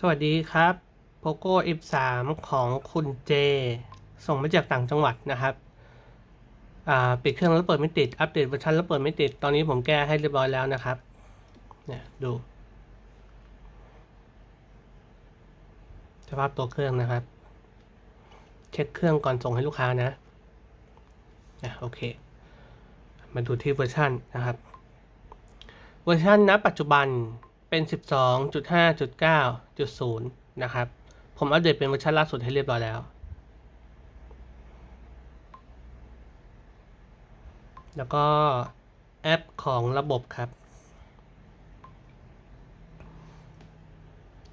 สวัสดีครับ POCO F3 ของคุณเจ ส่งมาจากต่างจังหวัดนะครับปิดเครื่องแล้วเปิดไม่ติด อัปเดตเวอร์ชันแล้วเปิดไม่ติด ตอนนี้ผมแก้ให้เรียบร้อยแล้วนะครับ เนี่ยดู สภาพตัวเครื่องนะครับ เช็คเครื่องก่อนส่งให้ลูกค้านะอะโอเค มาดูที่เวอร์ชันนะครับ เวอร์ชันณปัจจุบัน เป็น 12.5.9.0 นะครับ ผมอัปเดตเป็นเวอร์ชันล่าสุดให้เรียบร้อยแล้ว แล้วก็แอปของระบบครับ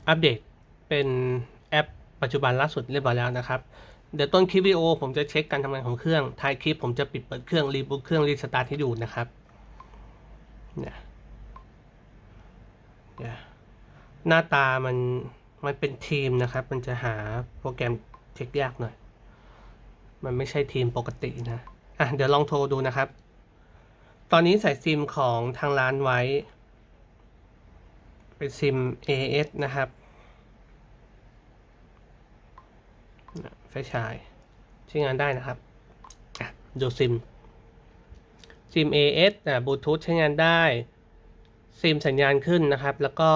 อัปเดตเป็นแอปปัจจุบันล่าสุดเรียบร้อยแล้วนะครับ เดี๋ยวต้นคลิปวิดีโอผมจะเช็คการทำงานของเครื่อง ท้ายคลิปผมจะปิดเปิดเครื่องรีบูตเครื่องรีสตาร์ทให้ดูนะครับเนี่ยเนี่ย หน้าตามันมันเป็นทีมนะครับ มันจะหาโปรแกรมเช็คยากหน่อย มันไม่ใช่ทีมปกตินะ อะ เดี๋ยวลองโทรดูนะครับ ตอนนี้ใส่ซิมของทางร้านไว้ เป็นซิม AS นะครับไฟฉายใช้งานได้นะครับ อะ ดูซิม ซิม AS อะบลูทูธใช้งานได้ ซิมสัญญาณขึ้นนะครับ แล้วก็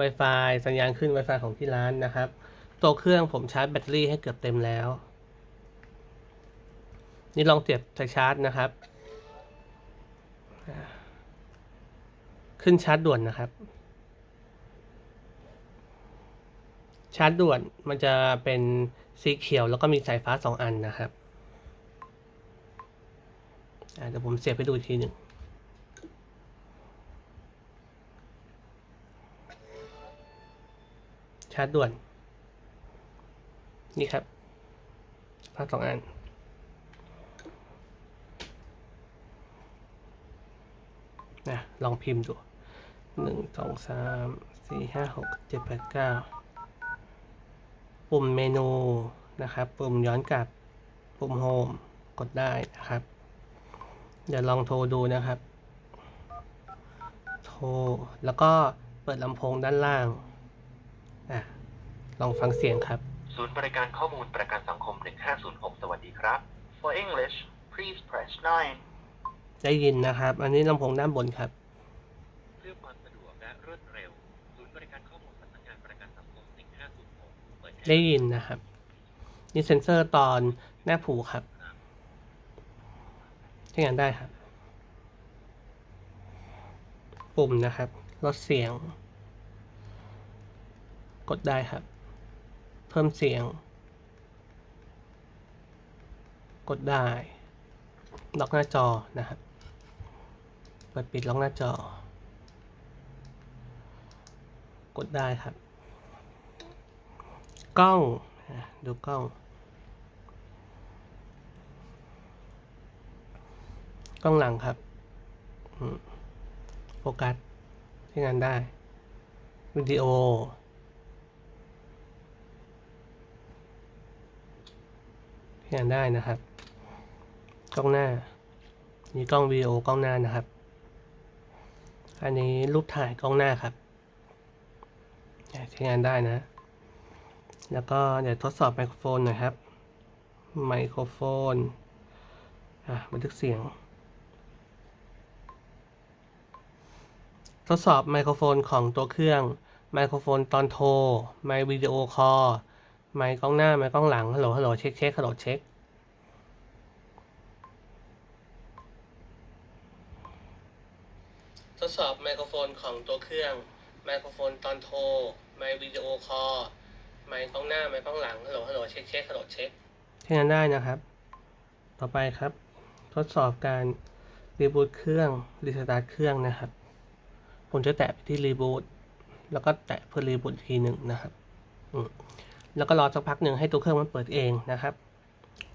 Wi-Fi สัญญาณขึ้น Wi-Fi ของที่ร้านนะครับ ตัวเครื่องผมชาร์จแบตเตอรี่ให้เกือบเต็มแล้ว นี่ลองเสียบสายชาร์จนะครับ ขึ้นชาร์จด่วนนะครับ ชาร์จด่วนมันจะเป็นสีเขียวแล้วก็มีสายฟ้าสองอันนะครับเดี๋ยวผมเสียบให้ดูอีกทีหนึ่งาร์จด่วน นี่ครับภาพสองอัน นะ ลองพิมพ์ดูหนึ่งสองสามสี่ห้าหกเจ็ดแปดเก้าปุ่มเมนูนะครับ ปุ่มย้อนกลับ ปุ่มโฮม กดได้นะครับ เดี๋ยวลองโทรดูนะครับ โทร แล้วก็เปิดลำโพงด้านล่าง อะ ลองฟังเสียงครับ ศูนย์บริการข้อมูลประกันสังคม 1506 สวัสดีครับ For English, please press 9. ได้ยินนะครับ อันนี้ลำโพงด้านบนครับ เพื่อความสะดวกและรวดเร็ว ศูนย์บริการข้อมูลสำนักงานประกันสังคม 1506 เปิดให้ได้ยินนะครับ นี่เซนเซอร์ตอนหน้าผูครับใช้งานได้ครับ ปุ่มนะครับลดเสียง กดได้ครับ เพิ่มเสียง กดได้ล็อกหน้าจอนะครับเปิดปิดล็อกหน้าจอ กดได้ครับ กล้องดูกล้อง กล้องหลังครับโฟกัสใช้งานได้วิดีโอ ใช้ งานได้นะครับ กล้องหน้า นี่กล้องวีโอกล้องหน้านะครับ อันนี้รูปถ่ายกล้องหน้าครับใช้งานได้นะ แล้วก็เดี๋ยวทดสอบไมโครโฟนหน่อยครับ ไมโครโฟน อะบันทึกเสียง ทดสอบไมโครโฟนของตัวเครื่อง ไมโครโฟนตอนโทร ไมวิดีโอคอล ไมค์กล้องหน้าไมค์กล้องหลังฮัลโหลฮัลโหลเช็คเช็คฮัลโหลเช็คทดสอบไมโครโฟนของตัวเครื่อง ไมโครโฟนตอนโทร ไมค์วิดีโอคอลไมค์กล้องหน้าไมค์กล้องหลังฮัลโหลฮัลโหลเช็คเช็คฮัลโหลเช็คใช้งานได้นะครับ ต่อไปครับ ทดสอบการรีบูตเครื่องรีสตาร์ทเครื่องนะครับ ผมจะแตะไปที่รีบูตแล้วก็แตะเพื่อรีบูตอีกทีหนึ่งนะครับ อืม แล้วก็รอสักพักหนึ่งให้ตัวเครื่องมันเปิดเองนะครับ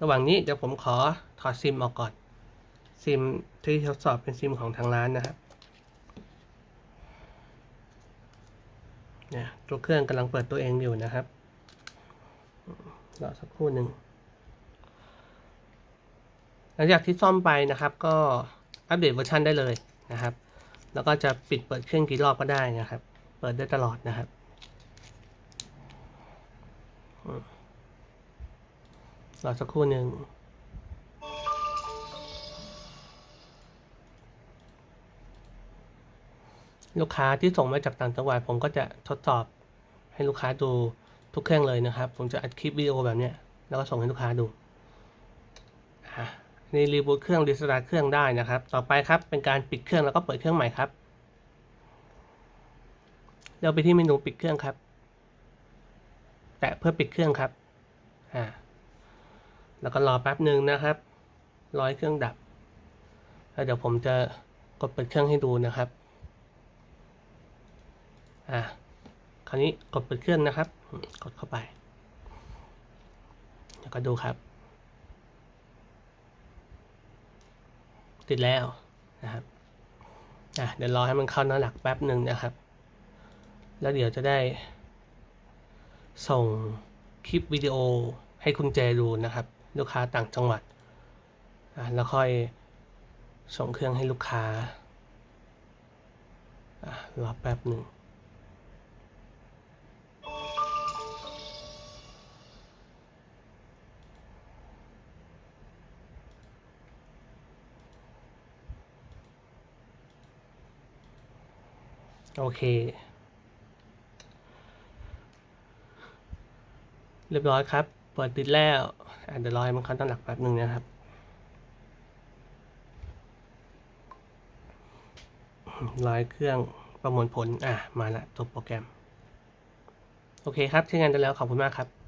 ระหว่างนี้เดี๋ยวผมขอถอดซิมออกก่อน ซิมที่ทดสอบเป็นซิมของทางร้านนะครับเนี่ยตัวเครื่องกำลังเปิดตัวเองอยู่นะครับรอสักครู่หนึ่งหลังจากที่ซ่อมไปนะครับ ก็อัปเดตเวอร์ชันได้เลยนะครับ แล้วก็จะปิดเปิดเครื่องกี่รอบก็ได้นะครับ เปิดได้ตลอดนะครับ รอสักครู่หนึ่งลูกค้าที่ส่งมาจากต่างจังหวัดผมก็จะทดสอบให้ลูกค้าดูทุกเครื่องเลยนะครับ ผมจะอัดคลิปวิดีโอแบบนี้แล้วก็ส่งให้ลูกค้าดูนี่รีบูตเครื่องรีสตาร์ทเครื่องได้นะครับ ต่อไปครับเป็นการปิดเครื่องแล้วก็เปิดเครื่องใหม่ครับเราไปที่เมนูปิดเครื่องครับ ตะเพื่อปิดเครื่องครับอ่าแล้วก็รอแป๊บหนึ่งนะครับรอให้เครื่องดับ แล้วเดี๋ยวผมจะกดเปิดเครื่องให้ดูนะครับอะคราวนี้กดเปิดเครื่องนะครับ กดเข้าไป แล้วก็ดูครับ ติดแล้วนะครับอะเดี๋ยวรอให้มันเข้าหน้าหลักแป๊บหนึ่งนะครับ แล้วเดี๋ยวจะได้ ส่งคลิปวิดีโอให้คุณเจดูนะครับ ลูกค้าต่างจังหวัดอะแล้วค่อยส่งเครื่องให้ลูกค้าอะรอแป๊บหนึ่งโอเค เรียบร้อยครับ เปิดติดแล้วอะเดี๋ยวรอให้มันคันตั้งหลักแป๊บหนึ่งนะครับร้อยเครื่องประมวลผล อะ มาละตัวโปรแกรม โอเคครับใช้งานได้แล้ว ขอบคุณมากครับ